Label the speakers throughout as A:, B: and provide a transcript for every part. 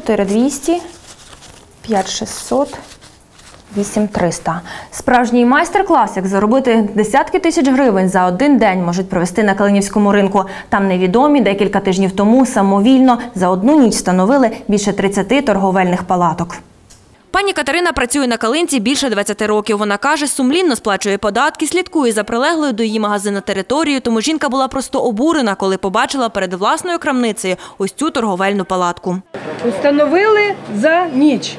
A: 4200, 5600, 8300. Справжній майстер-клас, як заробити десятки тисяч гривень за один день, можуть провести на Калинівському ринку. Там невідомі декілька тижнів тому самовільно за одну ніч встановили більше 30 торговельних палаток. Пані Катерина працює на Калинці більше 20 років. Вона каже, сумлінно сплачує податки, слідкує за прилеглою до її магазину територією. Тому жінка була просто обурена, коли побачила перед власною крамницею ось цю торговельну палатку.
B: Установили за ніч.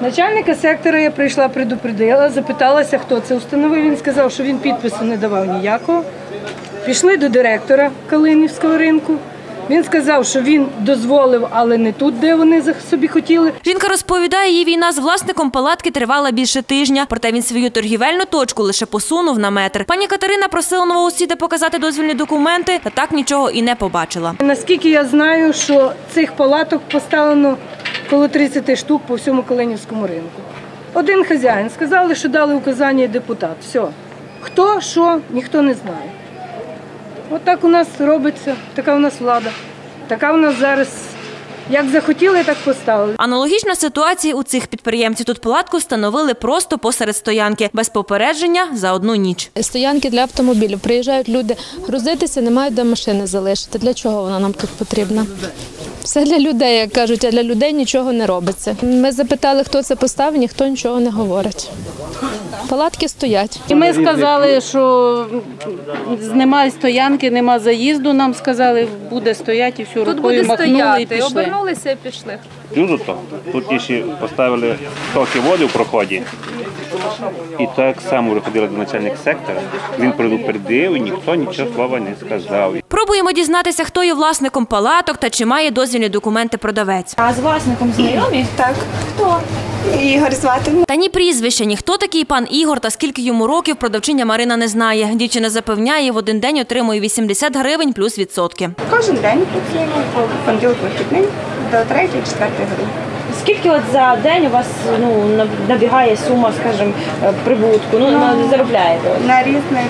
B: Начальника сектора я прийшла, предупредила, запиталася, хто це установив. Він сказав, що він підпису не давав ніякого. Пішли до директора Калинівського ринку. Він сказав, що він дозволив, але не тут, де вони собі хотіли.
A: Жінка розповідає, її війна з власником палатки тривала більше тижня, проте він свою торгівельну точку лише посунув на метр. Пані Катерина просила новоусіда показати дозвільні документи, та так нічого і не побачила.
B: Наскільки я знаю, що цих палаток поставлено коло 30 штук по всьому Калинівському ринку. Один хазяїн сказали, що дали указання депутат. Все. Хто, що, ніхто не знає. От так у нас робиться, така у нас влада. Така у нас зараз. Як захотіли, так поставили.
A: Аналогічна ситуація у цих підприємців. Тут палатку встановили просто посеред стоянки, без попередження за одну ніч.
C: Стоянки для автомобілів. Приїжджають люди грузитися, не мають де машини залишити. Для чого вона нам тут потрібна? Все для людей, як кажуть, а для людей нічого не робиться. Ми запитали, хто це поставив, ніхто нічого не говорить. Палатки стоять.
D: І ми сказали, що немає стоянки, нема заїзду. Нам сказали, буде стояти і все,
C: Тут
D: рукою
C: буде
D: махнули і пішли.
C: Обернулися і пішли.
E: То. Тут ще поставили стоки води в проході. І так само приходили до начальника сектора. Він предупредив і ніхто нічого слова не сказав.
A: Пробуємо дізнатися, хто є власником палаток та чи має дозвільні документи продавець.
F: А з власником знайомі? Так. Хто? Ігор звати.
A: Та ні прізвища, ні хто такий пан Ігор та скільки йому років продавчиня Марина не знає. Дівчина запевняє, в один день отримує 80 гривень плюс відсотки.
F: Кожен день працюємо по понеділок вихідний до 3-4 години.
G: Скільки от за день у вас ну набігає сума, скажімо, е, прибутку? Ну, ну заробляєте?
F: На різних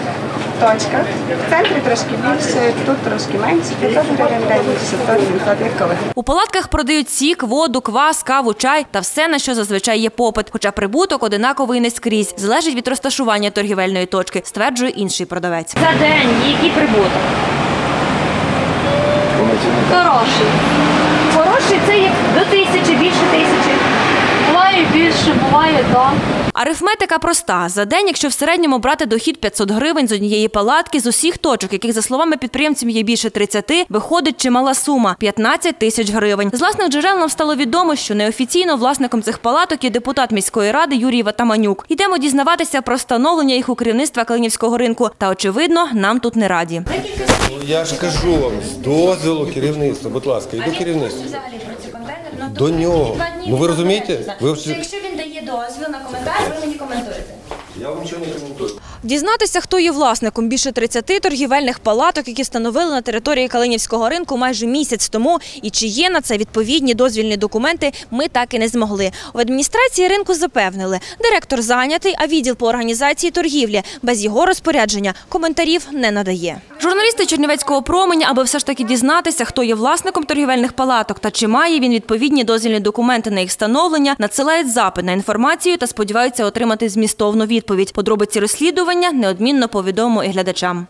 F: точках. В центрі трошки більше, тут трошки менше. 500 гривень день, 600-700 як коли.
A: У палатках продають сік, воду, квас, каву, чай та все, на що зазвичай є попит. Хоча прибуток одинаковий не скрізь. Залежить від розташування торгівельної точки, стверджує інший продавець.
G: За день який прибуток? Хороший. Хороший це як тисячі, більше тисячі.
D: Буває більше, буває так.
A: Арифметика проста. За день, якщо в середньому брати дохід 500 гривень з однієї палатки, з усіх точок, яких, за словами підприємців, є більше 30, виходить чимала сума – 15 тисяч гривень. З власних джерел нам стало відомо, що неофіційно власником цих палаток є депутат міської ради Юрій Ватаманюк. Йдемо дізнаватися про встановлення їх у керівництва Калинівського ринку. Та, очевидно, нам тут не раді.
H: Я ж кажу вам, з дозволу керівництва, будь ласка, і до керівництва. До нього. Ну ви розумієте? Ви вже...
F: Якщо він дає дозвіл на коментар, ви мені коментуєте.
H: Я вам нічого не коментую.
A: Дізнатися, хто є власником більше 30 торгівельних палаток, які встановили на території Калинівського ринку майже місяць тому, і чи є на це відповідні дозвільні документи, ми так і не змогли. В адміністрації ринку запевнили, директор зайнятий, а відділ по організації торгівлі без його розпорядження коментарів не надає. Журналісти Чернівецького променя, аби все ж таки дізнатися, хто є власником торгівельних палаток та чи має він відповідні дозвільні документи на їх встановлення, надсилають запит на інформацію та сподіваються отримати змістовну відповідь. Подробиці розслідування неодмінно повідомимо і глядачам.